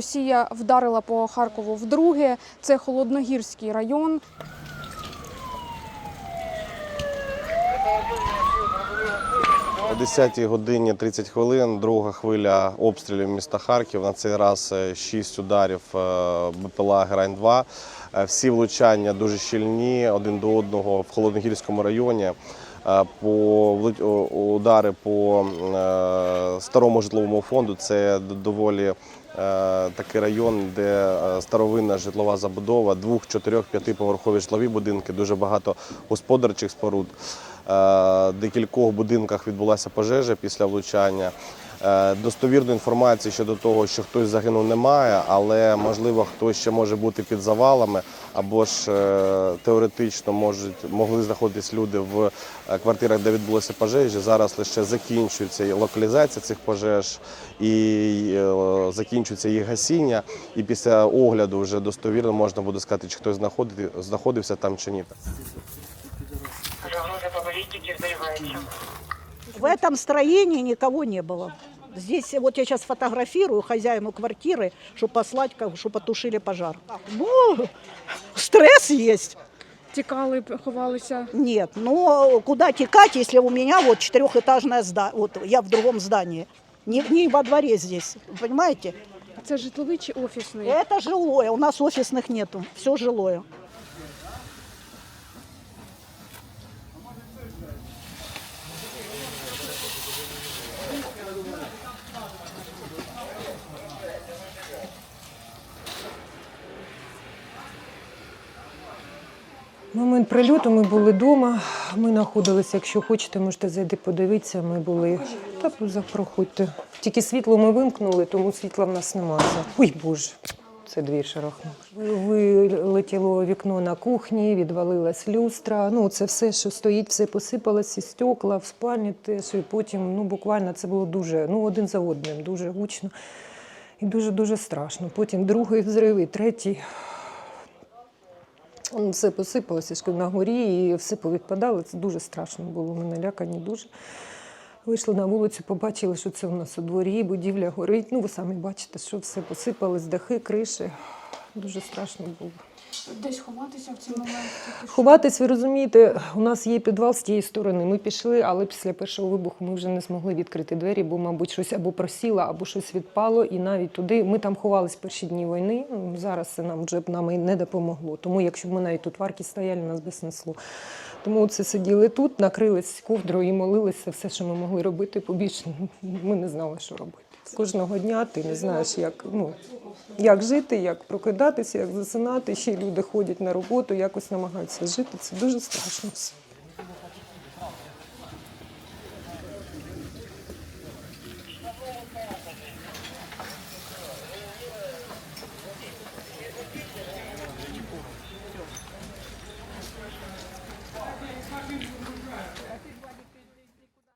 Росія вдарила по Харкову вдруге. Це Холодногірський район. О 10 годині 30 хвилин друга хвиля обстрілів міста Харків. На цей раз 6 ударів е, БПЛА Грань-2. Е, Всі влучання дуже щільні один до одного в Холодногірському районі. Е, По удари по е, старому житловому фонду це доволі е, такий район, де старовинна житлова забудова, двох, чотирьох, п'ятиповерхові житлові будинки, дуже багато господарчих споруд. Декількох будинках відбулася пожежа після влучання. Е, Достовірної інформації щодо того, що хтось загинув, немає, але можливо хтось ще може бути під завалами, або ж е, теоретично можуть могли знаходитись люди в е, квартирах, де відбулися пожежі. Зараз лише закінчується локалізація цих пожеж і закінчується їх гасіння. І після огляду вже достовірно можна буде сказати, чи хтось знаходити- знаходився там чи ні. В этом строении никого не было. Здесь вот я сейчас фотографирую хозяину квартиры, чтобы послать, как, чтобы потушили пожар. Ну, стресс есть. Тікали, ховалися. Нет, но куда текать, если у меня вот четырехэтажное здание, вот я в другом здании, не, не во дворе здесь, понимаете? Це житловий чи офісний? Это жилое, у нас офисных нету, все жилое. Момент прильоту ми були вдома. Ми знаходилися, якщо хочете, можете зайти подивитися. Ми були. Та поза проходьте. Тільки світло ми вимкнули, тому світла в нас немає. Ой Боже, це двір шарахнув. Вилетіло вікно на кухні, відвалилась люстра. Ну, це все, що стоїть, все посипалось, і стекла в спальні теж. І потім, ну буквально це було дуже, ну один за одним, дуже гучно і дуже-дуже страшно. Потім другий взрив, і третій. Все посипалося на горі і все повідпадало. Це дуже страшно було. Ми налякані дуже. Вийшли на вулицю, побачили, що це у нас у дворі, будівля горить. Ну, ви самі бачите, що все посипалось, дахи, криші. Дуже страшно було. Десь ховатися в цей момент. Ховатись, ви розумієте, у нас є підвал з тієї сторони. Ми пішли, але після першого вибуху ми вже не змогли відкрити двері, бо, мабуть, щось або просіло, або щось відпало. І навіть туди ми там ховались перші дні війни. Зараз це нам вже б нам і не допомогло. Тому якщо б ми навіть тут в аркі стояли, нас би снесло. Тому це сиділи тут, накрились ковдрою і молилися. Все, що ми могли робити, побільше ми не знали, що робити. Кожного дня ти не знаєш, як, ну, як жити, як прокидатися, як засинати. Ще люди ходять на роботу, якось намагаються жити. Це дуже страшно.